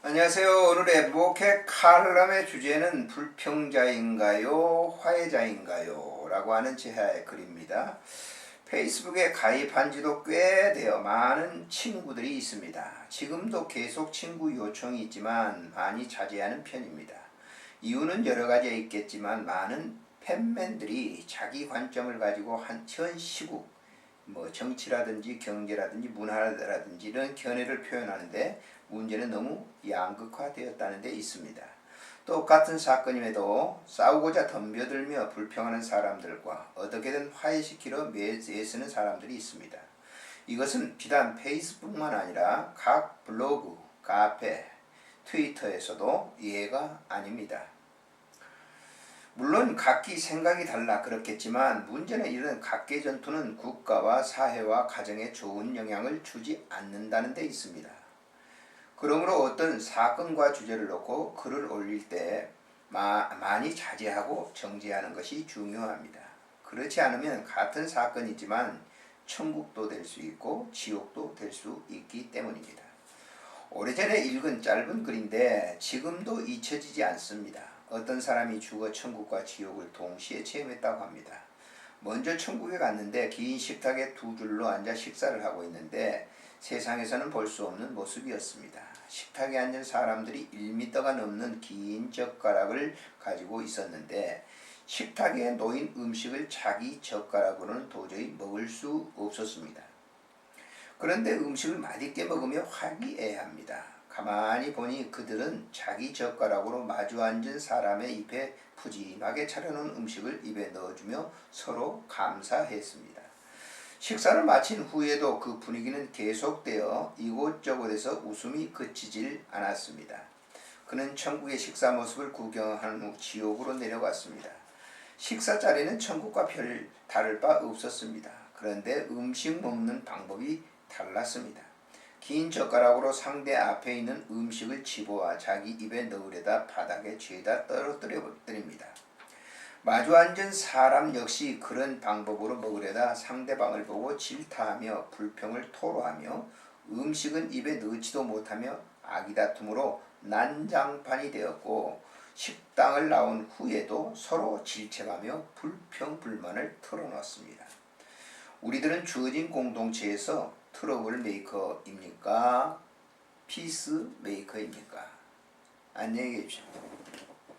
안녕하세요. 오늘의 목회 칼럼의 주제는 불평자인가요? 화해자인가요? 라고 하는 제하의 글입니다. 페이스북에 가입한 지도 꽤 되어 많은 친구들이 있습니다. 지금도 계속 친구 요청이 있지만 많이 자제하는 편입니다. 이유는 여러 가지 있겠지만 많은 팬맨들이 자기 관점을 가지고 한 현 시국 뭐 정치라든지 경제라든지 문화라든지 이런 견해를 표현하는데 문제는 너무 양극화되었다는 데 있습니다. 똑같은 사건임에도 싸우고자 덤벼들며 불평하는 사람들과 어떻게든 화해시키려 애쓰는 사람들이 있습니다. 이것은 비단 페이스북만 아니라 각 블로그, 카페, 트위터에서도 예가 아닙니다. 물론 각기 생각이 달라 그렇겠지만 문제는 이런 각계 전투는 국가와 사회와 가정에 좋은 영향을 주지 않는다는 데 있습니다. 그러므로 어떤 사건과 주제를 놓고 글을 올릴 때 마, 많이 자제하고 정제하는 것이 중요합니다. 그렇지 않으면 같은 사건이지만 천국도 될 수 있고 지옥도 될 수 있기 때문입니다. 오래전에 읽은 짧은 글인데 지금도 잊혀지지 않습니다. 어떤 사람이 죽어 천국과 지옥을 동시에 체험했다고 합니다. 먼저 천국에 갔는데 긴 식탁에 두 줄로 앉아 식사를 하고 있는데 세상에서는 볼 수 없는 모습이었습니다. 식탁에 앉은 사람들이 1미터가 넘는 긴 젓가락을 가지고 있었는데 식탁에 놓인 음식을 자기 젓가락으로는 도저히 먹을 수 없었습니다. 그런데 음식을 맛있게 먹으며 화기애애합니다. 가만히 보니 그들은 자기 젓가락으로 마주 앉은 사람의 입에 푸짐하게 차려놓은 음식을 입에 넣어주며 서로 감사했습니다. 식사를 마친 후에도 그 분위기는 계속되어 이곳저곳에서 웃음이 그치질 않았습니다. 그는 천국의 식사 모습을 구경한 후 지옥으로 내려갔습니다. 식사 자리는 천국과 별 다를 바 없었습니다. 그런데 음식 먹는 방법이 달랐습니다. 긴 젓가락으로 상대 앞에 있는 음식을 집어와 자기 입에 넣으려다 바닥에 죄다 떨어뜨려 버립니다. 마주 앉은 사람 역시 그런 방법으로 먹으려다 상대방을 보고 질타하며 불평을 토로하며 음식은 입에 넣지도 못하며 아기다툼으로 난장판이 되었고 식당을 나온 후에도 서로 질책하며 불평불만을 털어놨습니다. 우리들은 주어진 공동체에서 트러블 메이커입니까? 피스 메이커입니까? 안녕히 계십시오.